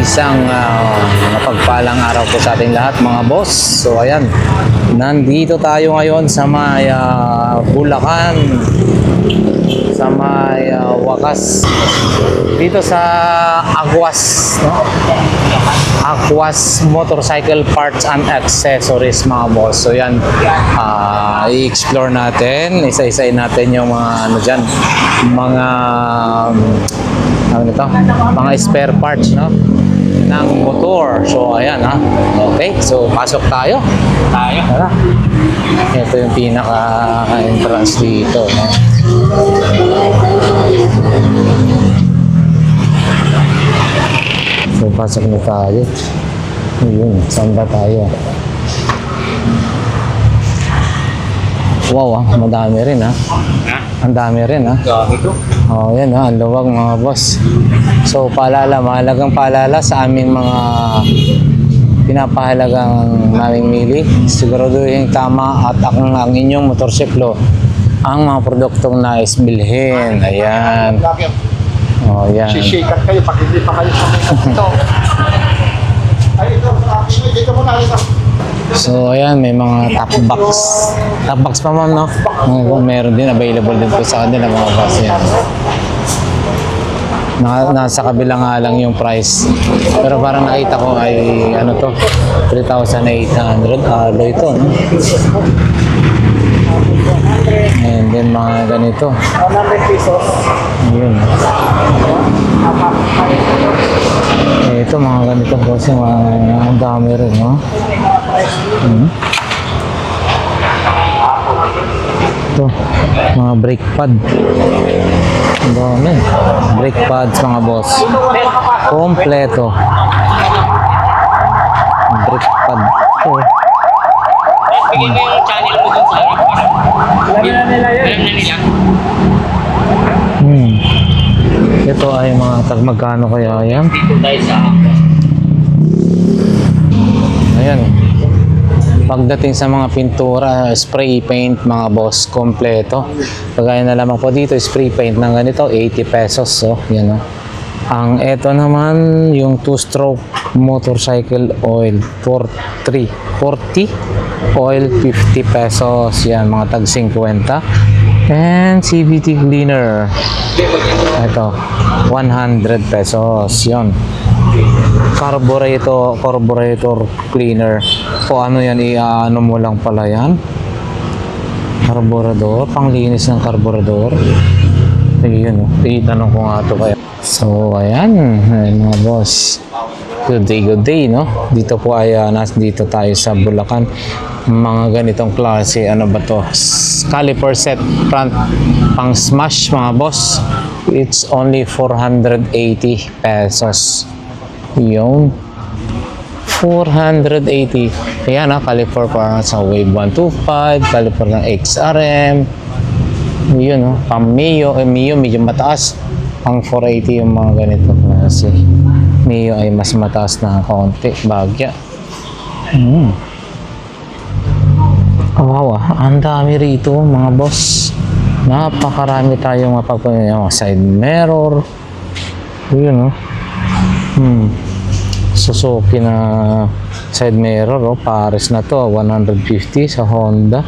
Isang uh, mapagpalang araw po sa ating lahat mga boss. So ayan, nandito tayo ngayon sa may ah, Bulacan, sa may ah, wakas, dito sa Aguas, no? Aquas Motorcycle Parts and Accessories mga boss. So yan, ah, i-explore natin, isa-isain natin yung mga ano dyan, mga ano nito, mga spare parts no ng motor. So ayan ha. Okay, so pasok tayo. Tayo. Tara. Ito yung pinaka entrance dito. No? So pasok na tayo. Ayun, saan ba tayo? Wow, ah, madami rin ha. Ha? Ang dami rin ha. Dami to. Oh, yan ha, ang luwag mga boss. So, paalala, mahalagang paalala sa aming mga pinapahalagang naming mili. Siguraduhin tama at ang, ang inyong motorsiklo ang mga produktong nais bilhin. Ayan. Oh, yan. Sisikat kayo pag hindi pa kayo sa ito. Ay, ito. Dito muna. Ito. So, ayan, may mga top box. Top box pa ma'am, no? Mer- Meron din, available din po sa kanila mga boss yan. Na, nasa kabila nga lang yung price. Pero parang nakita ko ay ano to, 3,800 alloy ito. No? And then mga ganito. 100 pesos. Yun. Eh, ito mga ganito kasi mga ang dami rin, no? Hmm. Ito, mga brake pad. Ang dami. Brake pads mga boss. Kompleto. Brake pad. Ito. Bigyan ko yung channel mo dun sa. Alam na nila yun. Alam na nila. Hmm. Ito ay mga tag magkano kaya yan? Dito tayo sa Ayan. Pagdating sa mga pintura, spray paint, mga boss, kompleto. Kagaya na lamang po dito, spray paint ng ganito, 80 pesos. So, yan o. Ang eto naman, yung two-stroke motorcycle oil, 43, 40, oil 50 pesos. Yan, mga tag 50. And CVT cleaner. Ito, 100 pesos. Yon carburetor carburetor cleaner. O ano yan i-ano mo lang pala yan? Carburetor panglinis ng carburetor. Ayun oh. Itanong ko nga to kaya so ayan ayan mga boss. Good day good day no? Dito po ay uh, nas dito tayo sa Bulacan. Mga ganitong klase ano ba to? Caliper set front pang smash mga boss. It's only 480 pesos yun. 480. Ayan ha, caliper para sa Wave 125, caliper ng XRM. Yun oh, pang Mio, eh, Mio medyo mataas. Pang 480 yung mga ganito klase. Mio ay mas mataas na kaunti, bagya. Hmm. Ah, ang dami rito mga boss. Napakarami tayong mapapanood. Yung side mirror. Yun oh. Hmm. Suzuki na side mirror, oh, Paris na to, 150 sa Honda,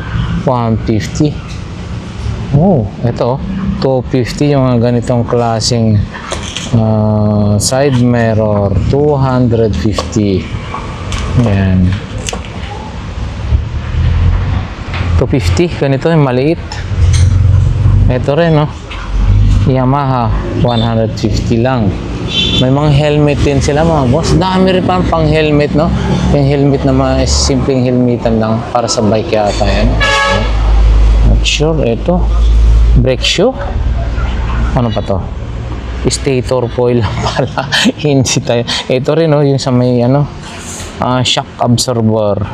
150. Oh, ito, 250 yung ganitong klaseng ah, side mirror, 250. Yan. 250, ganito yung maliit. Ito rin, no? Yamaha, 150 lang. May mga helmet din sila mga boss. Dami rin pa pang helmet, no? Yung helmet na mga simpleng helmetan lang para sa bike yata yan. Not sure, ito. Brake shoe? Ano pa to? Stator foil pala. Hindi tayo. Ito rin, no? Yung sa may, ano, ah, shock absorber.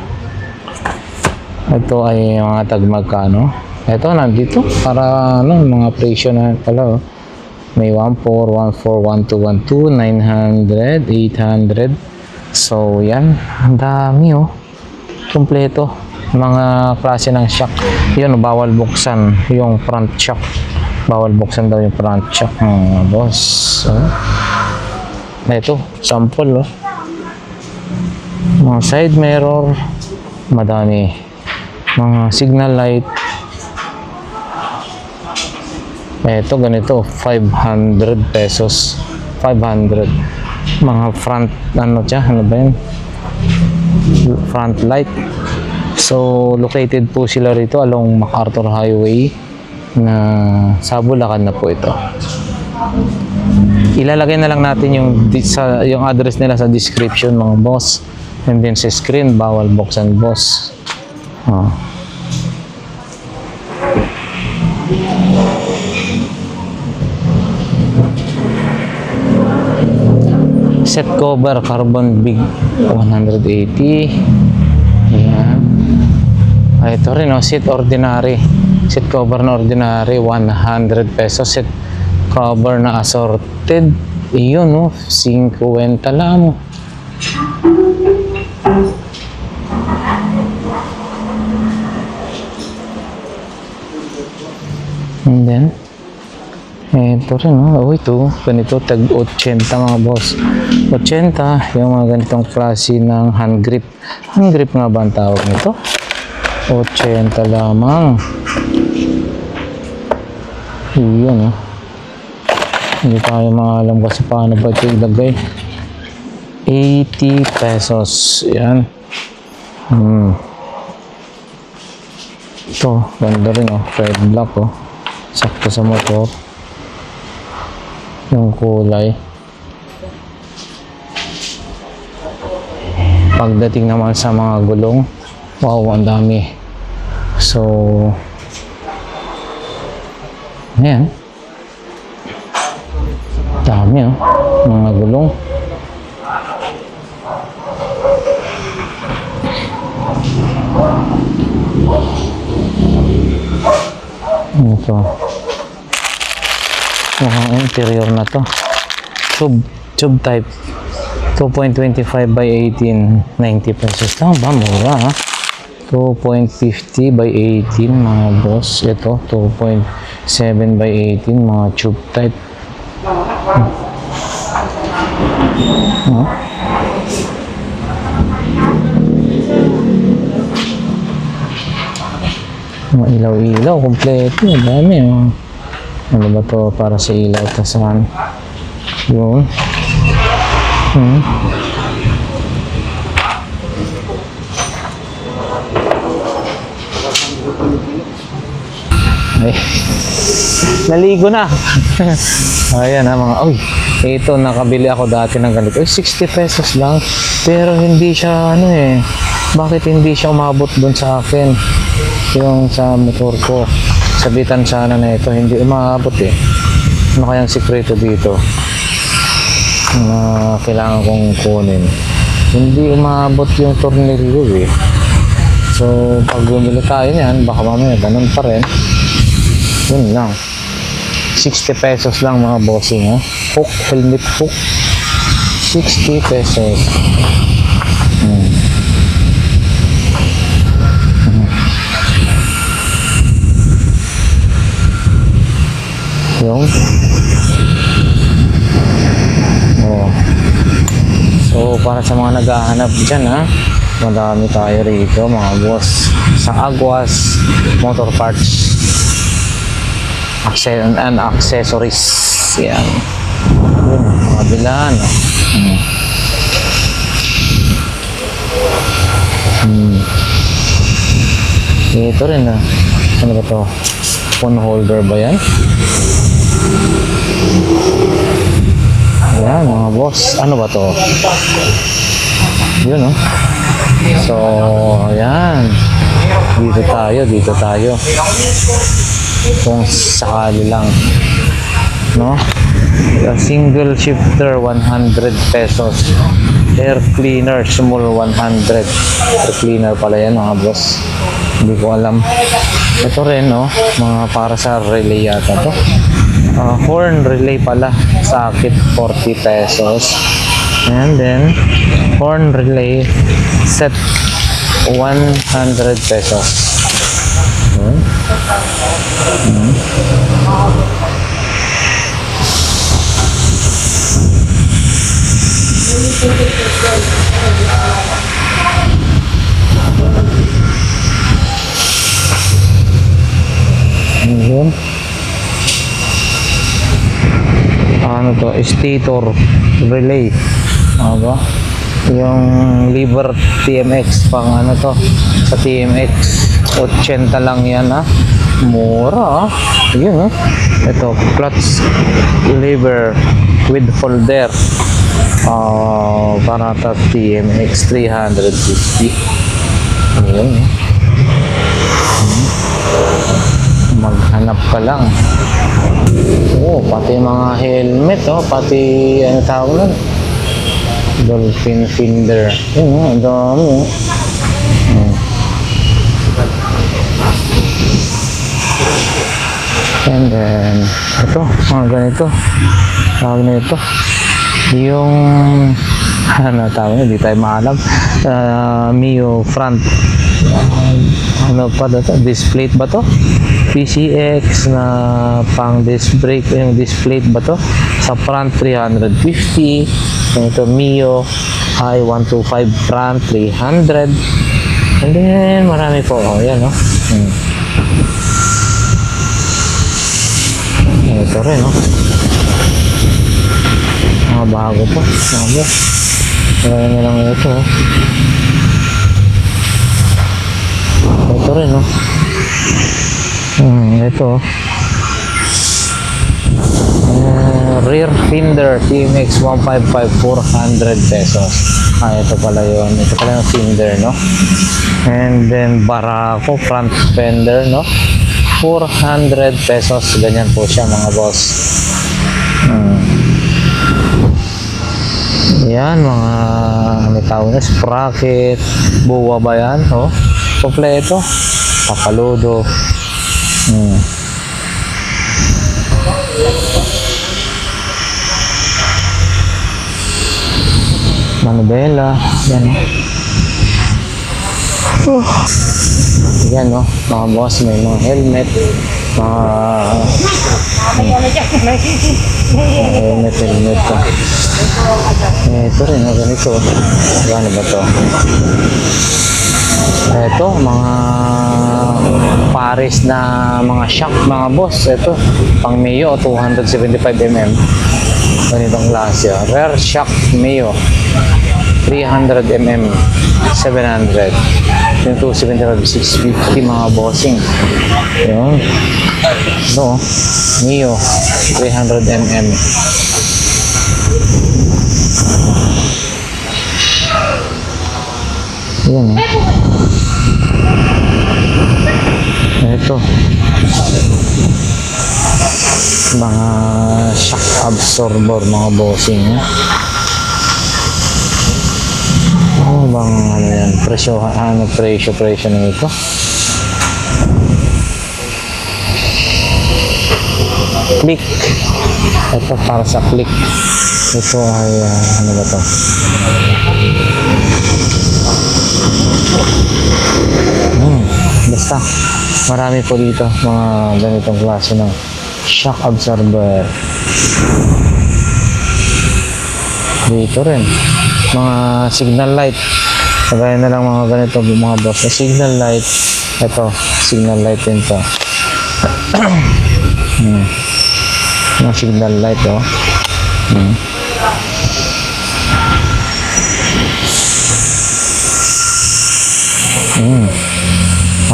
Ito ay mga tag magkano. Ito, nandito. Para, ano, mga presyo na pala, oh. May 14, 14, 12, 12, 900, 800. So, yan. Ang dami, oh. Kompleto. Mga klase ng shock. Yun, bawal buksan yung front shock. Bawal buksan daw yung front shock, mga boss. Oh. Ito, sample, oh. Mga side mirror. Madami. Mga signal light. Ito, ganito. 500 pesos. 500. Mga front, ano siya? Ano ba yun? Front light. So, located po sila rito along MacArthur Highway na sa Bulacan na po ito. Ilalagay na lang natin yung sa yung address nila sa description mga boss. And then sa screen bawal buksan boss. Oh. Set cover carbon big 180. Ayan. Ah, ito rin oh, seat ordinary. Seat cover na ordinary 100 pesos. Seat cover na assorted. Iyon oh, 50 lang. And then, ito rin, oh. oh ito, ganito, tag 80 mga boss. 80, yung mga ganitong klase ng hand grip. Hand grip nga ba ang tawag nito? 80 lamang. Iyon, oh. Hindi tayo maalam kasi paano ba ito ilagay. 80 pesos. Yan. Hmm. Ito, ganda rin, oh. Red black, oh. Sakto sa motor yung kulay. Pagdating naman sa mga gulong, wow, ang dami. So, ayan. Dami, oh. Mga gulong. Ito. Mukhang interior na to. Tube, tube type. 2.25 by 18, 90 pesos lang ba? Mura ha? 2.50 by 18 mga boss. Ito, 2.7 by 18 mga tube type. Hmm. Mga ilaw-ilaw, kompleto. Dami. Oh. Ano ba to para sa ilaw? Tasan. Yun. Hmm. Ay. Naligo na. Ayan ha mga, uy, ito nakabili ako dati ng ganito. Ay, 60 pesos lang. Pero hindi siya, ano eh, bakit hindi siya umabot doon sa akin? Yung sa motor ko. Sabitan sana na ito, hindi umabot eh. Ano kayang sikreto dito? Na kailangan kong kunin. Hindi umabot yung tornilyo eh. So, pag bumili tayo niyan, baka mamaya ganun pa rin. Yun lang. 60 pesos lang mga bossing ha. Hook, helmet hook. 60 pesos. Yung. Oh. So, para sa mga naghahanap dyan ha, madami tayo rito mga boss. Sa Aguas Motor Parts Acce- and accessories. Yan. Yun, mga bilan. Hmm. Hmm. Ito rin ah. Ano ba to? Phone holder ba yan? Ayan mga boss. Ano ba to? Yun oh. So, ayan. Dito tayo, dito tayo kung sakali lang no a single shifter 100 pesos air cleaner small 100 air cleaner pala yan mga boss hindi ko alam ito rin no mga para sa relay yata to Ah, horn relay pala. Sakit 40 pesos. And then, horn relay set 100 pesos. Hmm. Hmm. Ayun. Ano to? Stator relay. Ano ba? Yung liver TMX pang ano to? Sa TMX 80 lang yan ha. Mura. Yun ah. Ito, clutch lever with folder. Ah, para sa TMX 350. Ayun. ah. Maghanap ka lang. Oo, pati mga helmet, oh, pati ano tawag nun? Dolphin Finder. Yun, oh, ang dami. oh. Hmm. And then, ito, mga ganito. Tawag na ito. Yung, ano tawag na, hindi tayo maalam. Ah, Mio front ano pa to? Disc plate ba to? PCX na pang disc brake. Yung disc plate ba to? Sa front 350 yung ito Mio High 125 front 300 and then marami po. Oh yan oh. Hmm. ito rin oh. Mga bago pa bago. Kaya na lang ito oh ito rin, no? Hmm, ito. Uh, rear fender TMX 155 400 pesos. Ah, ito pala yun. Ito pala yung fender, no? And then Barako front fender, no? 400 pesos. Ganyan po siya, mga boss. Hmm. Yan, mga ano tawag na, sprocket, buwa ba yan, oh? Kompleto. Papaludo. Hmm. Manubela. Yan. Oh. Yan, no? Mga boss, may mga helmet. Mga helmet, helmet ka. Eh, ito rin, no? ganito. Ano ba to? Ito, mga Paris na mga shock, mga boss. Ito, pang Mio, 275mm. Ganitong klase. ah. Rear shock Mio, 300mm, 700. Yung 275, 650 mga bossing. Yun. Ito, Mio, 300mm. Yan eh. Ito. Mga shock absorber, mga bossing. Eh. Ano bang ano yan? Presyo, ano presyo, presyo ng ito? Click. Ito para sa click. Ito ay ah, ano ba to? Hmm, basta marami po dito mga ganitong klase ng shock absorber. Dito rin, mga signal light. Kagaya na lang mga ganito mga boss. Na signal light, ito, signal light din to. hmm. Mga signal light, oh. Hmm. Hmm.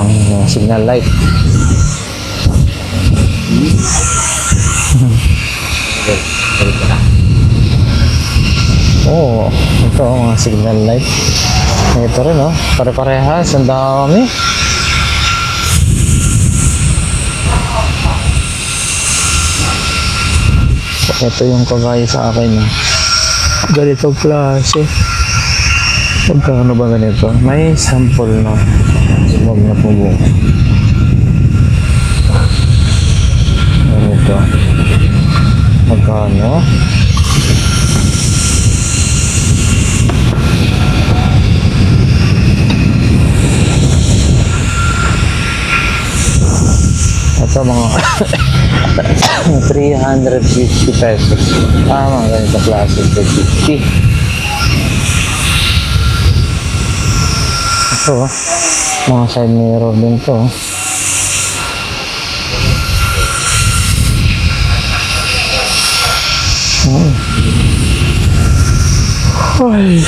Ang uh, signal light. Oh, ito ang mga signal light. Ito rin, oh. Pare-parehas. Ang dami. Ito yung kagaya sa akin. eh. Ganito klase. Magkano ba ganito? May sample na. Huwag na po. Ganito. Magkano? Ito mga 350 pesos. Ah, mga ganito klase. 350. Ito, oh. mga side mirror din to. oh. Ay.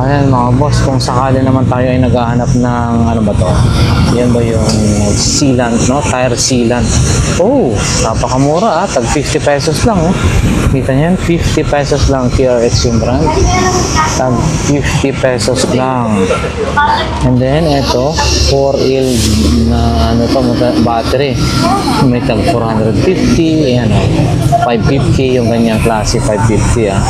Ayan mga boss, kung sakali naman tayo ay naghahanap ng ano ba to? Yan ba yung sealant, no? Tire sealant. Oh, napakamura ah. Tag 50 pesos lang oh. Kita niyan, 50 pesos lang TRX yung brand. Tag 50 pesos lang. And then ito, 4L na ano to, battery. May tag 450, ayan oh. 550 yung ganyang klase, 550 ah.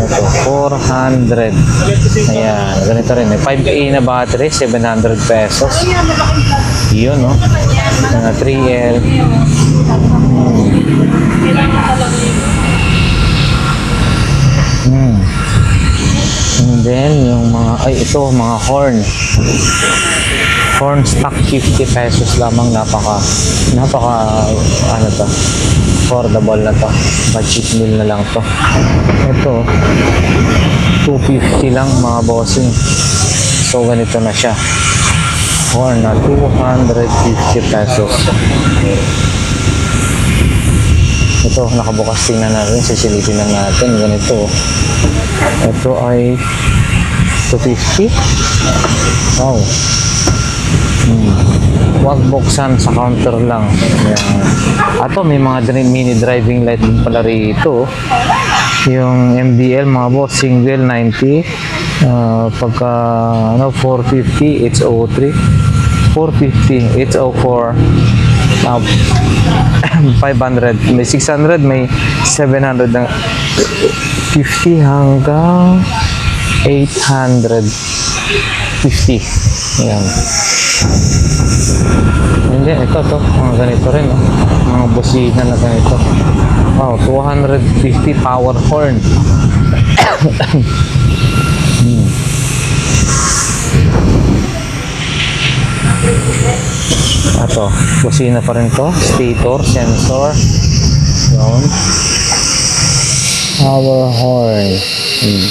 Ito, 400. Ayan, ganito rin. May 5A na battery, 700 pesos. Yun, no? Mga 3L. Hmm. And then, yung mga, ay, ito, mga horn. Horn stock 50 pesos lamang. Napaka, napaka, ano to, affordable na to. Budget meal na lang to. Ito, 250 lang mga bossing. So, ganito na siya. Horn na 250 pesos. Ito, nakabukas tingnan natin. Sisilipin lang natin. Ganito. Ito ay 250. Wow. Hmm. Huwag buksan sa counter lang. Ayan. Ato, may mga mini driving light din pala rito. Yung MDL, mga boss, single 90. Ah, pagka ano, 450, it's 03. 450, it's 04. Ah, 500, may 600, may 700 ng 50 hanggang 850. Ayan. Hindi, ito to. Mga ganito rin, no? Mga busina na ganito. Wow, 250 power horn. Hmm. Ato, busina pa rin to. Stator, sensor. Yun. Power horn. Hmm.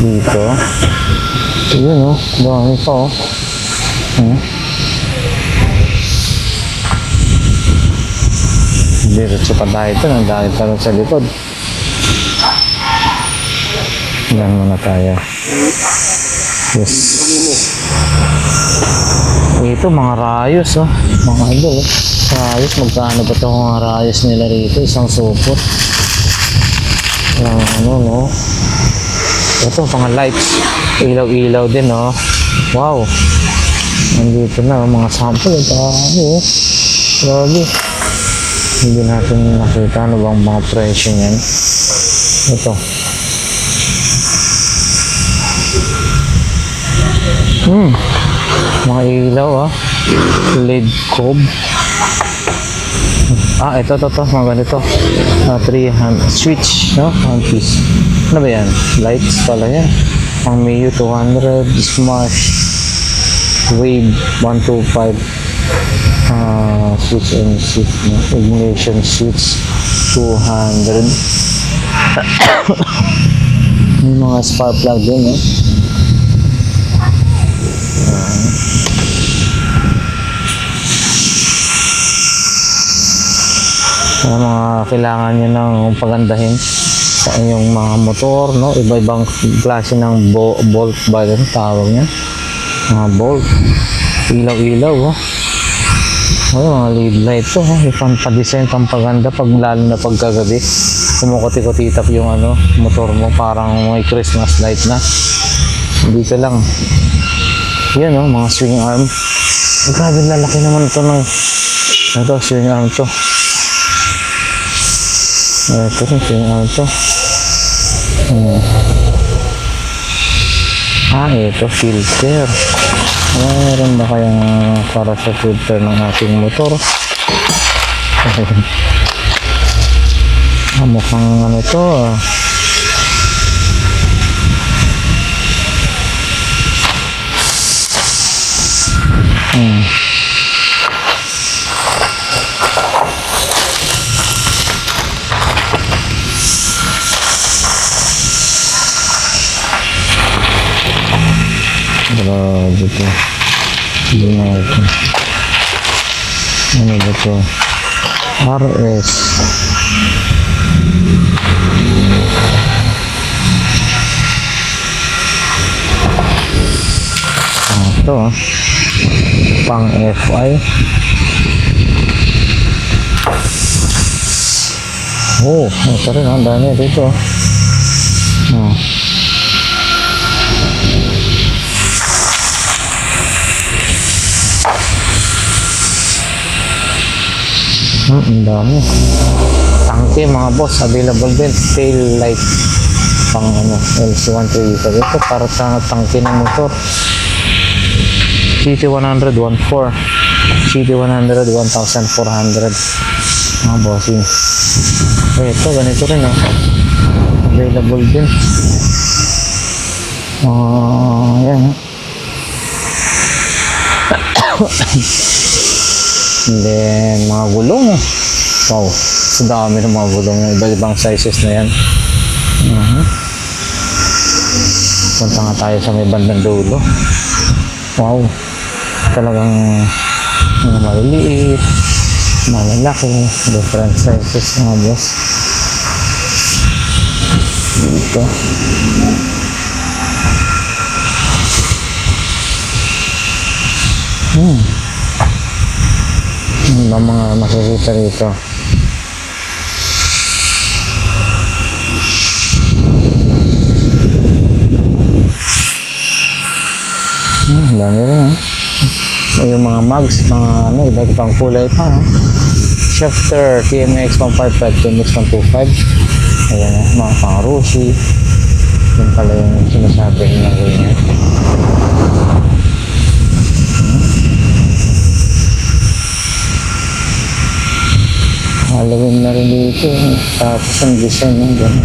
Dito. Yun, oh. Dami pa, oh. Hmm. Diretso pa tayo ito. Ang pa rin sa likod. Yan muna tayo. Yes. Ito, mga rayos, oh. Mga idol, oh. Rayos, magkano ba ito mga rayos nila rito? Isang supot. Ang ano, no? Ito, mga lights. Ilaw-ilaw din, oh. Wow. Nandito na, oh, mga sample. Ito, oh. Grabe. Hindi natin nakita ano bang mga presyo niyan. Ito. Hmm. Mga ilaw ah. LED cob. Ah, ito, ito, ito. Mga ganito. Ah, 300. Switch, no? One piece. Ano ba yan? Lights pala yan. Ang Mio 200. Smart. Wave 125. Ah, switch and shift. No? Ignition switch 200. May mga spark plug din, eh. Mga mga kailangan nyo ng pagandahin sa inyong mga motor, no? Iba-ibang klase ng bo- bolt ba yun tawag niya? Mga bolt. Ilaw-ilaw, oh. Oh, mga lead light to, oh. Ipang pa-design, pang paganda pag lalo na pagkagabi. Kumukuti-kutitap yung ano, motor mo, parang may Christmas light na. Dito lang. Yan, oh, mga swing arm. Grabe, lalaki naman ito ng... Ito, swing arm to. Ito rin, swing arm to. Hmm. Ah, ito, filter. Meron ba kayang para sa filter ng ating motor? ah, mukhang ano to ah. Hmm. Ito. Ano ba to? RS. Ah? Pang FI. Oh, ah. Ang dami dito. Oh. Hmm, ang dami. Tangke mga boss, available din. Tail light pang ano, LC135. Ito para sa tangke ng motor. GT100 1.4 GT100 1,400 mga bossing. Eh, ito, ganito rin ah. Available din. Ah, yan ah. And then, mga gulong. Wow, sa dami ng mga gulong. Iba-ibang sizes na yan. Mhm. Punta nga tayo sa may bandang dulo. Wow, talagang mga maliliit, malalaki, different sizes mga boss. Dito. Hmm. Ano mga makikita rito? Hmm, dami rin. May Yung mga mugs, mga ano, iba't ibang kulay pa. No? Shifter, TMX 155, TMX 125. Ayan ah, mga pang Rushi. Yun pala yung sinasabi ng ganyan. Halloween na rin dito. eh. Tapos ang design ng gano'n.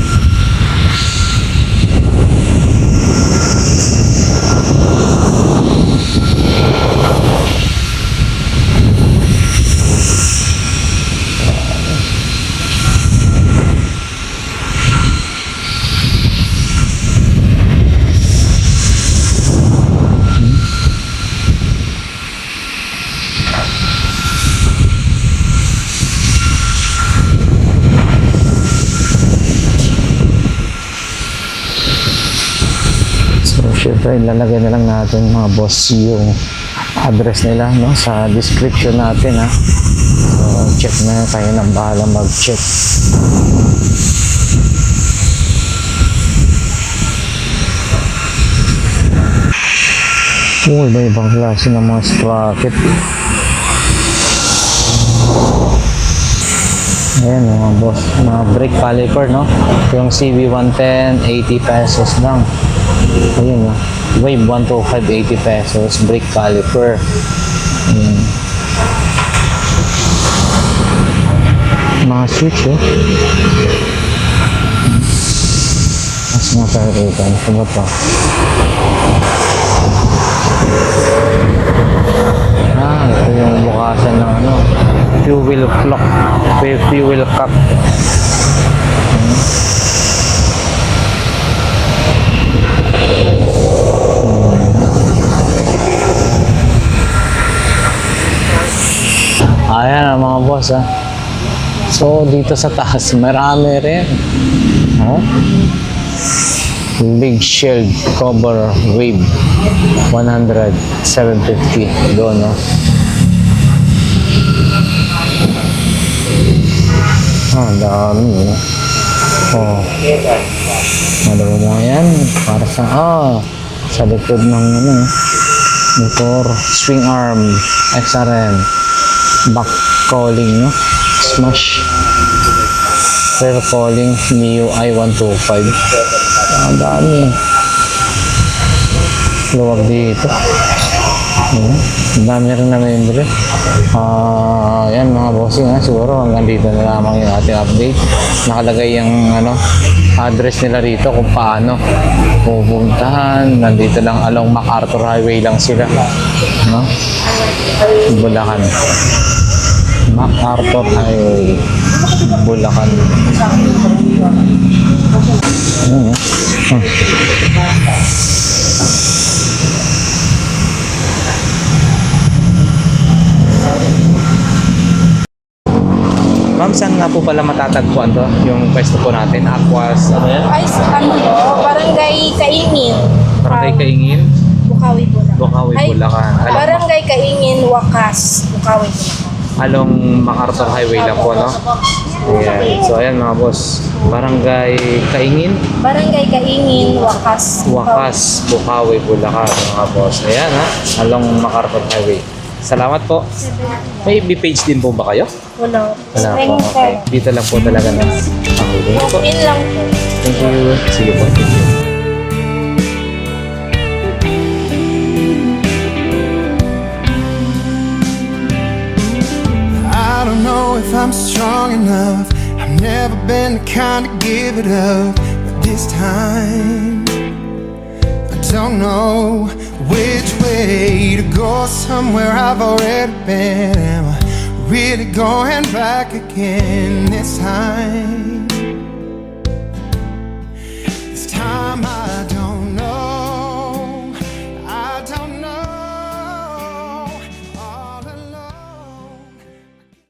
So, syempre, ilalagay na lang natin mga boss yung address nila no, sa description natin ha. So, check na tayo ng bahala mag-check. Oh, iba-ibang klase ng mga sprocket. Ayan mga boss, mga brake caliper, no? Yung CB110, 80 pesos lang. Ayun, no? Wave 125, 80 pesos, brake caliper. Ayan. Mga switch, eh. Mas nga tayo rito. Ano ba to? Ah, ito yung bukasan ng ano, fuel clock, fuel, fuel cap. Ayan ang mga boss ha. So dito sa taas marami rin. Oh. Big shield cover wave 100 750 doon no. Ah, ang dami no. Oh. Ano ba mga yan? Para sa ah sa likod ng ano motor swing arm XRM back calling no smash rear calling MIUI 125 ang dami luwag dito Hmm. Ang dami rin na membre. Ah, yan mga bossing ha. Siguro hanggang dito na lamang yung ating update. Nakalagay yung ano, address nila rito kung paano pupuntahan. Nandito lang along MacArthur Highway lang sila. No? Bulacan. MacArthur Highway. Bulacan. Hmm. Hmm. Saan nga po pala matatagpuan to? Yung pwesto po natin, Aquas, ano yan? Ay, ano po, barangay Kaingin. Barangay Um, Kaingin, Bukawi, Bulacan. Bukawi, Ay, Bulacan. Alam barangay Kaingin, Wakas, Bukawi, Bulacan. along MacArthur Highway lang po, no? Ayan. So, ayan mga boss. Barangay Kaingin, Barangay Kaingin, Wakas, Wakas, Bukawi, Bulacan, mga boss. Ayan ha, along MacArthur Highway. Salamat po. May FB page din po ba kayo? Wala. Wala po. Okay. Dito lang po talaga na. Okay. Thank you po. Lang po. Thank you. Sige po. Thank you. I don't know if I'm strong enough. I've never been the kind to give it up. But this time, I don't know which way to go somewhere I've already been. Am I really going back again this time? This time I